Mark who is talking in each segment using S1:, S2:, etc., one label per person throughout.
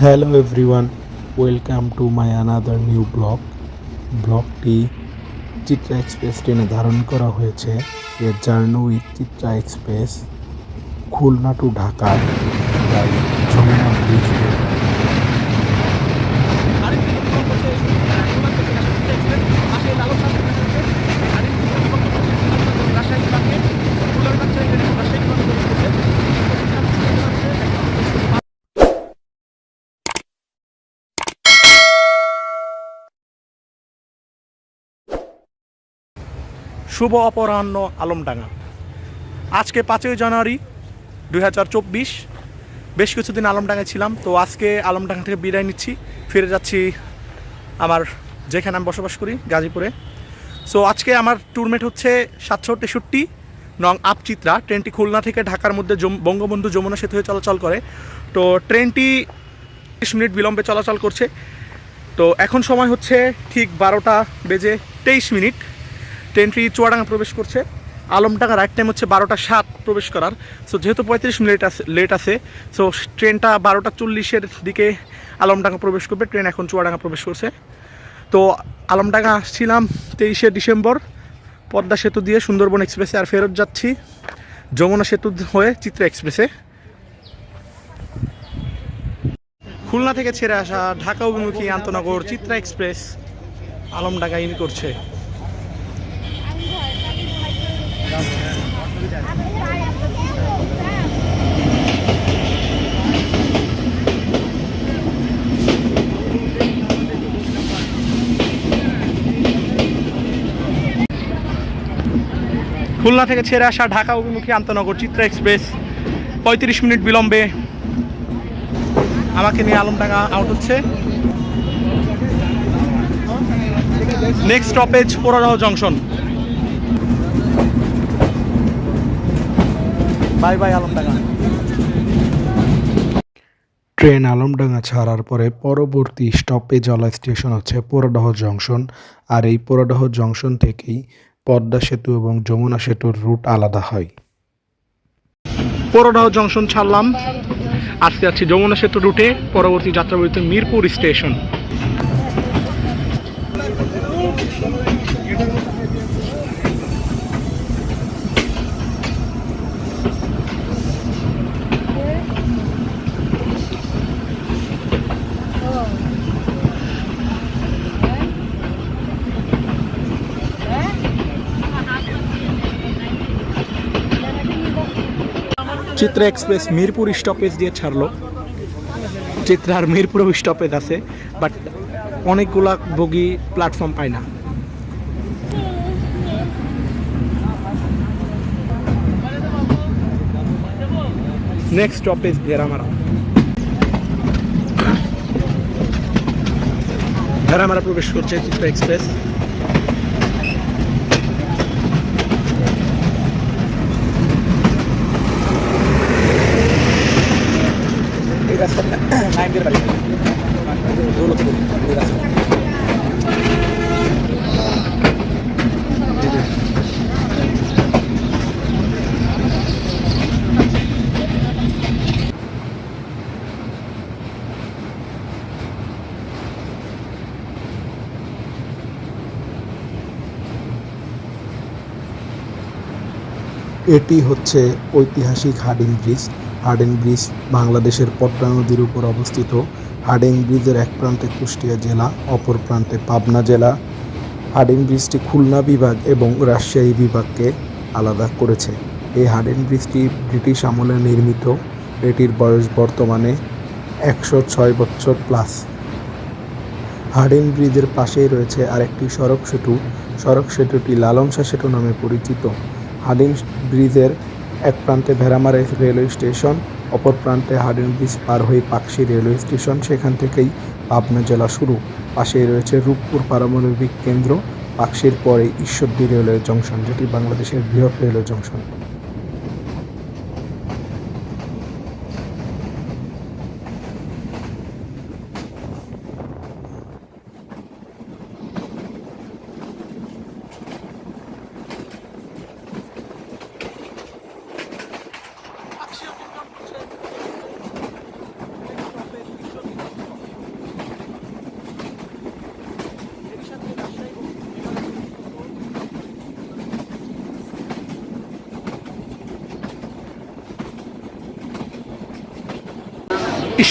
S1: Hello everyone welcome to my another new vlog ব্লগটি Chitra express ট্রেনে ধারণ করা হয়েছে। এর journey with Chitra express Khulna to Dhaka by Jamuna bridge
S2: শুভ অপরাহ্ন আলমডাঙ্গা। আজকে পাঁচই জানুয়ারি দুই হাজার চব্বিশ, বেশ কিছুদিন আলমডাঙ্গায় ছিলাম, তো আজকে আলমডাঙ্গা থেকে বিদায় নিচ্ছি, ফিরে যাচ্ছি আমার যেখানে আমি বসবাস করি, গাজীপুরে। সো আজকে আমার ট্যুরমেট হচ্ছে সাতশো তেষট্টি নং আপচিত্রা। ট্রেনটি খুলনা থেকে ঢাকার মধ্যে বঙ্গবন্ধু যমুনা সেতু হয়ে চলাচল করে। তো ট্রেনটি তিরিশ মিনিট বিলম্বে চলাচল করছে। তো এখন সময় হচ্ছে ঠিক বারোটা বেজে তেইশ মিনিট। ট্রেনটি চুয়াডাঙ্গা প্রবেশ করছে। আলমডাঙ্গা রাইট টাইম হচ্ছে বারোটা সাত প্রবেশ করার। সো যেহেতু পঁয়ত্রিশ মিনিট আছে লেট আছে সো ট্রেনটা বারোটা চল্লিশের দিকে আলমডাঙ্গা প্রবেশ করবে। ট্রেন এখন চুয়াডাঙ্গা প্রবেশ করছে। তো, আলমডাঙ্গা আসছিলাম তেইশে ডিসেম্বর, পদ্মা সেতু দিয়ে সুন্দরবন এক্সপ্রেসে আর ফেরত যাচ্ছি। যমুনা সেতু হয়ে চিত্রা এক্সপ্রেসে খুলনা থেকে ছেড়ে আসা ঢাকা অভিমুখী আন্তনগর চিত্রা এক্সপ্রেস আলমডাঙ্গা ইন করছে। খুলনা থেকে ছেড়ে আসা ঢাকা অভিমুখী আন্তনগর চিত্রা এক্সপ্রেস, পঁয়ত্রিশ মিনিট বিলম্বে আমাকে নিয়ে আলমডাঙ্গা আউট হচ্ছে। Next stoppage Poradah junction bye bye Alamdanga.
S1: Train Alamdanga ছাড়ার পরে পরবর্তী স্টপেজ জলা স্টেশন হচ্ছে পোরাডহ জংশন আর এই পোরাডহ জংশন থেকেই পদ্মা সেতু এবং যমুনা সেতুর রুট আলাদা হয়।
S2: পরোডাও জংশন ছাড়লাম। আজকে যাচ্ছি যমুনা সেতু রুটে। পরবর্তী যাত্রাবিরতি Mirpur station. Chitra express Mirpur stoppage দিয়ে ছাড়লো। চিত্রার মিরপুর স্টপেজ আছে বাট অনেকগুলা বগি প্ল্যাটফর্ম পায় না। নেক্সট স্টপেজ ভেরামারা ভেরামারা প্রবেশ করছে চিত্রা এক্সপ্রেস।
S1: এটি হচ্ছে ঐতিহাসিক হার্ডিং ব্রিজ হার্ডিং ব্রিজ বাংলাদেশের পদ্মা নদীর উপর অবস্থিত হার্ডেন ব্রিজের এক প্রান্তে কুষ্টিয়া জেলা, অপর প্রান্তে পাবনা জেলা। হার্ডেন ব্রিজটি খুলনা বিভাগ এবং রাজশাহী বিভাগকে আলাদা করেছে। এই হার্ডেন ব্রিজটি ব্রিটিশ আমলে নির্মিত। এটির বয়স বর্তমানে একশো ছয় বছর প্লাস। হার্ডেন ব্রিজের পাশেই রয়েছে আরেকটি সড়ক সেতু। সড়ক সেতুটি লালংসা সেতু নামে পরিচিত। হার্ডিং ব্রিজের এক প্রান্তে ভেড়ামারা রেলওয়ে স্টেশন, অপর প্রান্তে হার্ডিন ব্রিজ পার হয়ে পাকশি রেলওয়ে স্টেশন, সেখান থেকেই পাবনা জেলা শুরু। পাশেই রয়েছে রূপপুর পারমাণবিক কেন্দ্র, পাকশির পরে ঈশ্বরদী রেলওয়ে জংশন, যেটি বাংলাদেশের বৃহৎ রেলওয়ে জংশন।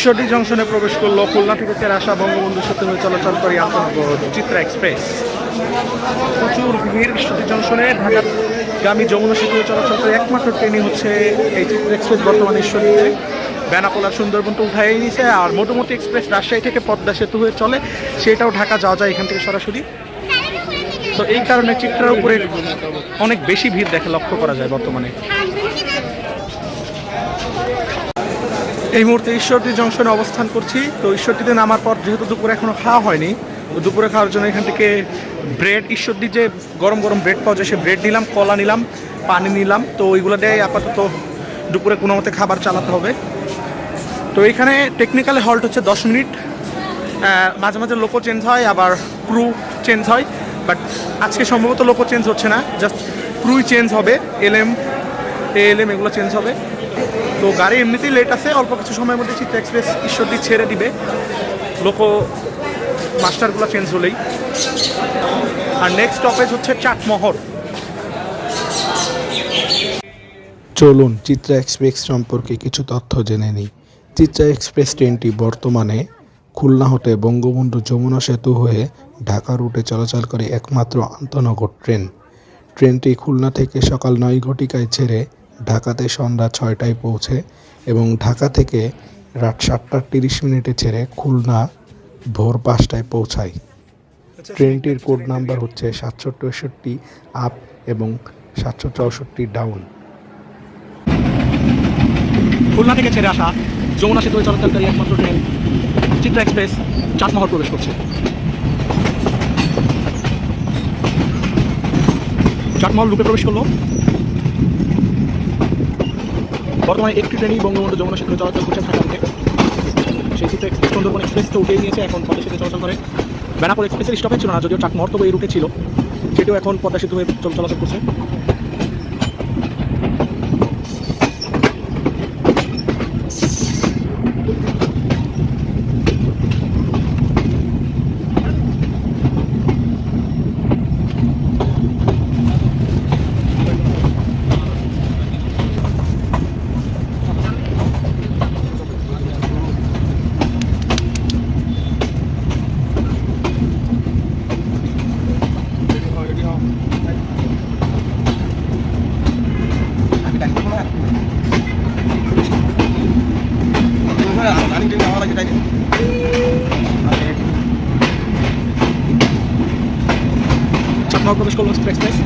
S2: ঈশ্বরদী জংশনে প্রবেশ করল। খুলনা থেকে তেরে আসা বঙ্গবন্ধু সেতু হয়ে চলাচল করে চিত্রা এক্সপ্রেস। প্রচুর ভিড় ঈশ্বরদী জংশনে। ঢাকাগামী যমুনা সেতু হয়ে চলাচল করে একমাত্র ট্রেনই হচ্ছে এই চিত্রা এক্সপ্রেস বর্তমানে ঈশ্বরদীতে। বেনাপোলা সুন্দরবন তো উঠাই নিছে। আর মোটামুটি এক্সপ্রেস রাজশাহী থেকে পদ্মা সেতু হয়ে চলে। সেটাও ঢাকা যাওয়া যায় এখান থেকে সরাসরি। তো এই কারণে চিত্রার উপরে অনেক বেশি ভিড় দেখে লক্ষ্য করা যায় বর্তমানে। এই মুহূর্তে ঈশ্বরদী জংশনে অবস্থান করছি। তো ঈশ্বরদীতে নামার পর যেহেতু দুপুরে এখনও খাওয়া হয়নি, তো দুপুরে খাওয়ার জন্য এখান থেকে ব্রেড ঈশ্বরদী যে গরম গরম ব্রেড পাওয়া যায়, সে ব্রেড নিলাম, কলা নিলাম, পানি নিলাম। তো ওইগুলো দিয়ে আপাতত দুপুরে কোনো মতে খাবার চালাতে হবে। তো এখানে টেকনিক্যালি হল্ট হচ্ছে দশ মিনিট। মাঝে মাঝে লোকো চেঞ্জ হয়, আবার ক্রু চেঞ্জ হয়। বাট আজকে সম্ভবত লোকো চেঞ্জ হচ্ছে না জাস্ট ক্রুই চেঞ্জ হবে এলএম এএলএম এগুলো চেঞ্জ হবে। তো গাড়ি এমনিতেই লেট আছে, অল্প কিছু সময়ের মধ্যে চিত্রা এক্সপ্রেস ঈশ্বরদী ছেড়ে দিবে। লোকো মাস্টারগুলো চেঞ্জ হলেই। আর নেক্সট স্টপেজ হচ্ছে চাটমহর
S1: চলুন চিত্রা এক্সপ্রেস সম্পর্কে কিছু তথ্য জেনে নিই। চিত্রা এক্সপ্রেস ট্রেনটি বর্তমানে খুলনা হতে বঙ্গবন্ধু যমুনা সেতু হয়ে ঢাকা রুটে চলাচল করে একমাত্র আন্তনগর ট্রেন। ট্রেনটি খুলনা থেকে সকাল নয় ঘটিকায় ছেড়ে ঢাকাতে সন্ধ্যা ছয়টায় পৌঁছে এবং ঢাকা থেকে রাত সাতটা তিরিশ মিনিটে ছেড়ে খুলনা ভোর পাঁচটায় পৌঁছায়। ট্রেনটির কোড নাম্বার হচ্ছে সাতশো তেষট্টি আপ এবং সাতশো চৌষট্টি ডাউন।
S2: খুলনা থেকে ছেড়ে আসা যমুনা সেতু চলাচলকারী একমাত্র ট্রেন চিত্রা এক্সপ্রেস চাটমহর প্রবেশ করছে। চাটমহল লুপে প্রবেশ করল। বর্তমানে একটি ট্রেনই বঙ্গবন্ধু যমুনা সেতু চলাচল করছে ঢাকা থেকে সেই সূত্রে সুন্দরবন এক্সপ্রেস তো উঠিয়ে নিয়েছে এখন পদ্মা সেতু চলাচল করে। বেনাপোল এক্সপ্রেসের স্টপেজ ছিল না, যদিও চাটমহর মর্তব্য এই রুটে ছিল। সেটিও এখন পদ্মা সেতু হয়ে চল- চলাচল করছে। চাটমহল প্রবেশ করল এক্সপ্রেস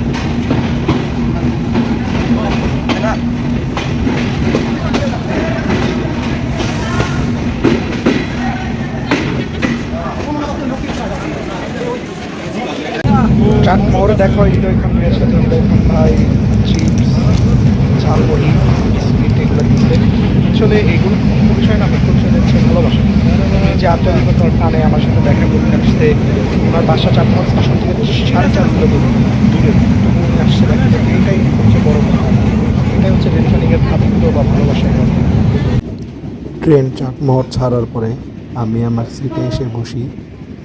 S2: চাট মোড়ে দেখা হয় তো এখানে এখন ভাই চিপস ঝালমুড়ি বিস্কিট, এগুলো দিচ্ছে আসলে এগুলো কোনো বিষয় না মুখ্য বিষয় হচ্ছে ভালোবাসা। যে আন্তরিকতার টানে আমার সাথে দেখা করতে আসতে ওনার বাসা চাটমোহর স্টেশন থেকে সাড়ে চার দূরে তবু উনি আসছে দেখা করতে। এটাই হচ্ছে বড় এটাই হচ্ছে রেলফানিংয়ের ভাতৃত্ব বা ভালোবাসার
S1: ট্রেন চাটমোহর ছাড়ার পরে আমি আমার সিটে এসে বসি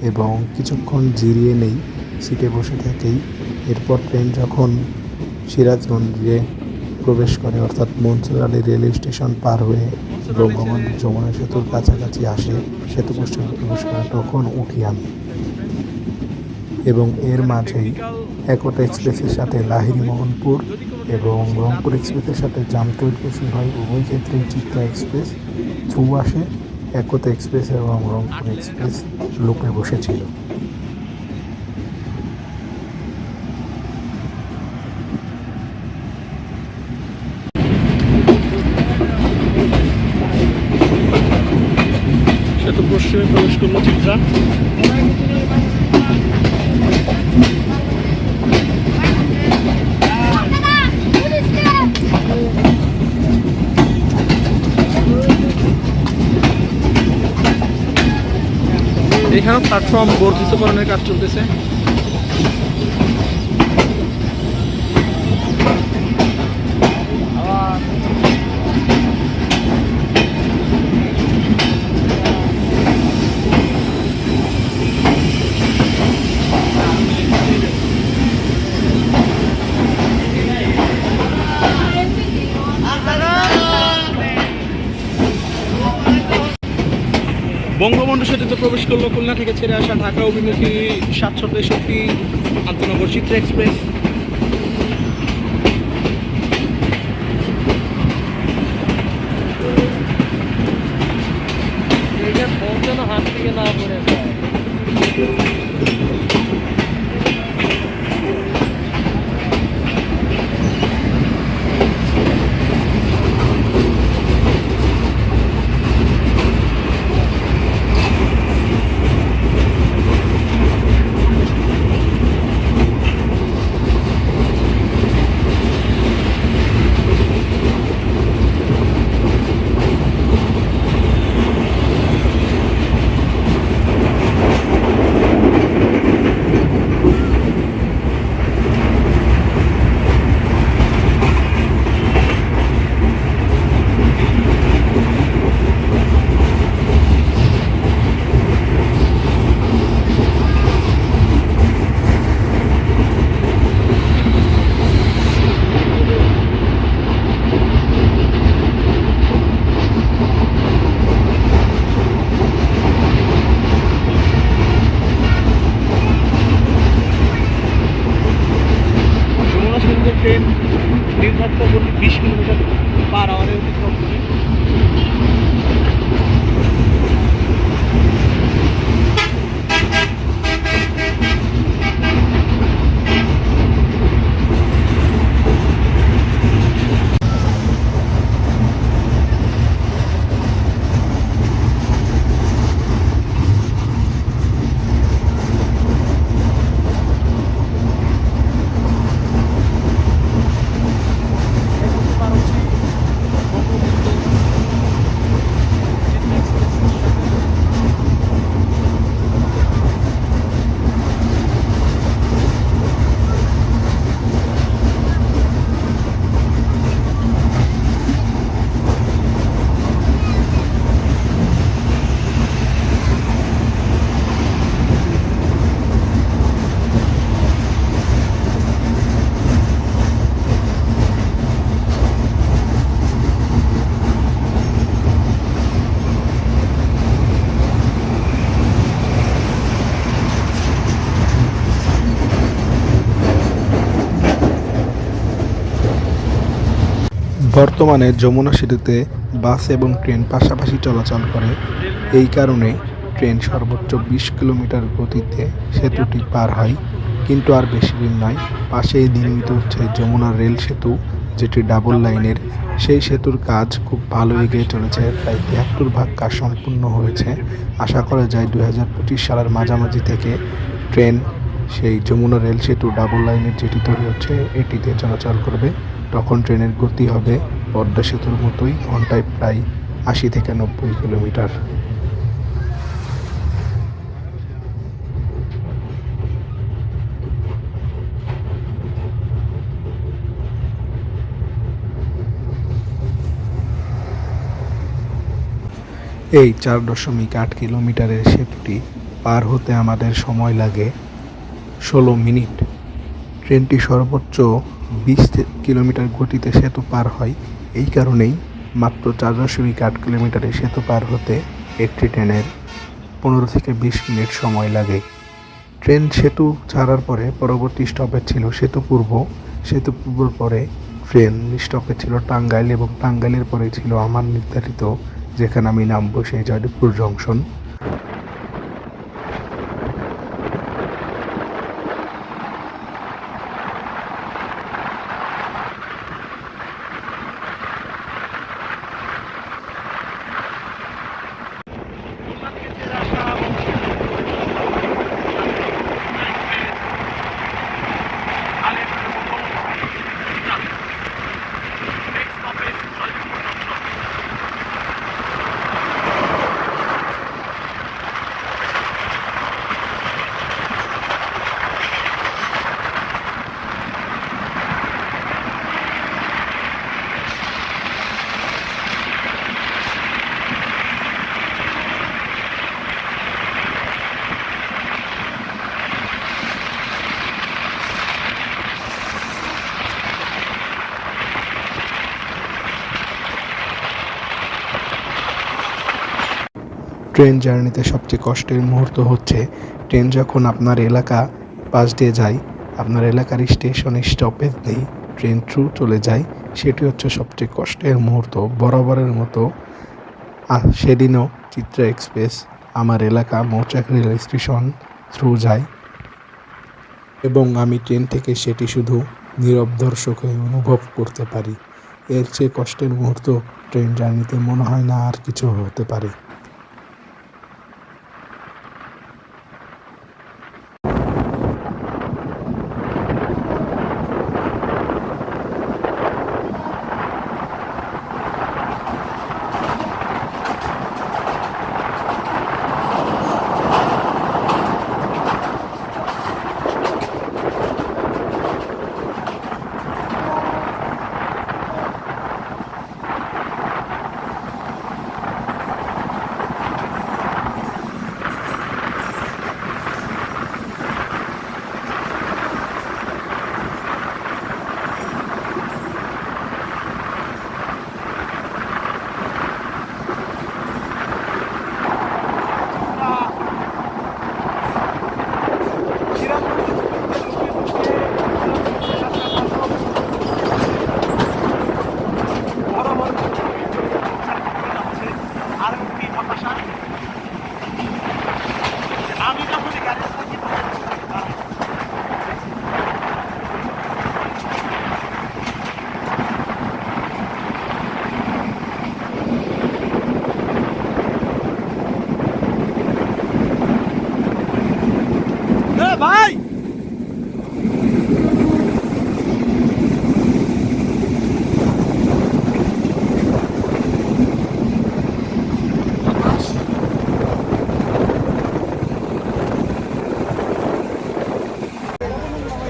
S1: এবং কিছুক্ষণ জিরিয়ে নেই, সিটে বসে থেকেই। এরপর ট্রেন যখন সিরাজগঞ্জে প্রবেশ করে, অর্থাৎ মনসুর আলী রেল স্টেশন পার হয়ে বঙ্গবন্ধু যমুনা সেতুর কাছাকাছি আসে সেতু পশ্চিমে প্রবেশ করে, তখন উঠি আমি। এবং এর মাঝেই একতা এক্সপ্রেসের সাথে লাহিড়ি মোহনপুর এবং রংপুর এক্সপ্রেসের সাথে জামতৈল কুশি হয়। উভয় ক্ষেত্রেই চিত্রা এক্সপ্রেস থ্রু আসে, একতা এক্সপ্রেস এবং রংপুর এক্সপ্রেস লোকে বসেছিল
S2: সেতু পশ্চিমে প্রবেশ করল চিত্রা। এখানেও প্ল্যাটফর্ম বর্ধিতকরণের কাজ চলতেছে। বঙ্গবন্ধু সেতুতে প্রবেশ করল খুলনা থেকে ছেড়ে আসা ঢাকা অভিমুখী সাতশো তেষট্টি আন্তনগর চিত্রা এক্সপ্রেস
S3: এটা পৌঁছানো হাত থেকে না পড়ে যায়
S2: যমুনা সেতুতে ট্রেন নির্ধারিত গতি বিশ কিলোমিটার পার আওয়ারে অতিক্রম করে
S1: বর্তমানে যমুনা সেতুতে বাস এবং ট্রেন পাশাপাশি চলাচল করে। এই কারণে ট্রেন সর্বোচ্চ বিশ কিলোমিটার গতিতে সেতুটি পার হয়। কিন্তু আর বেশি দিন নয়, পাশেই নির্মিত হচ্ছে যমুনা রেল সেতু, যেটি ডাবল লাইনের। সেই সেতুর কাজ খুব ভালো এগিয়ে চলেছে, প্রায় তিয়াত্তর ভাগ কাজ সম্পূর্ণ হয়েছে। আশা করা যায় দু হাজার পঁচিশ সালের মাঝামাঝি থেকে ট্রেন সেই যমুনা রেল সেতু ডাবল লাইনের যেটি তৈরি হচ্ছে, এটিতে চলাচল করবে। তখন ট্রেনের গতি হবে পদ্মা সেতুর মতোই, ঘন্টায় প্রায় আশি থেকে নব্বই কিলোমিটার। এই চার দশমিক আট কিলোমিটারের সেতুটি পার হতে আমাদের সময় লাগে ষোলো মিনিট। ট্রেনটি সর্বোচ্চ বিশ কিলোমিটার গতিতে সেতু পার হয়। এই কারণেই মাত্র চার দশমিক আট কিলোমিটারে সেতু পার হতে একটি ট্রেনের পনেরো থেকে বিশ মিনিট সময় লাগে। ট্রেন সেতু ছাড়ার পরে পরবর্তী স্টপেজ ছিল সেতু পূর্ব। সেতু পূর্বর পরে ট্রেন স্টপেজ ছিল টাঙ্গাইল এবং টাঙ্গাইলের পরে ছিল আমার নির্ধারিত যেখানে আমি নামবো সেই জয়দেবপুর জংশন। ট্রেন জার্নিতে সবচেয়ে কষ্টের মুহূর্ত হচ্ছে, ট্রেন যখন আপনার এলাকা পাশ দিয়ে যায়, আপনার এলাকার স্টেশনে স্টপেজ নেই, ট্রেন থ্রু চলে যায়, সেটি হচ্ছে সবচেয়ে কষ্টের মুহূর্ত। বরাবরের মতো সেদিনও চিত্রা এক্সপ্রেস আমার এলাকা মৌচাক রেল স্টেশন থ্রু যায় এবং আমি ট্রেন থেকে সেটি শুধু নীরব দর্শক হয়ে অনুভব করতে পারি। এর চেয়ে কষ্টের মুহূর্ত ট্রেন জার্নিতে মনে হয় না আর কিছু হতে পারে।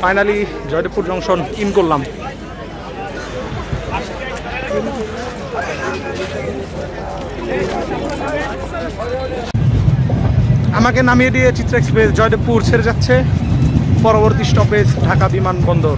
S2: ফাইনালি জয়দেবপুর জংশন ইন করলাম। আমাকে নামিয়ে দিয়ে চিত্র এক্সপ্রেস জয়দেবপুর ছেড়ে যাচ্ছে। পরবর্তী স্টপেজ ঢাকা বিমানবন্দর।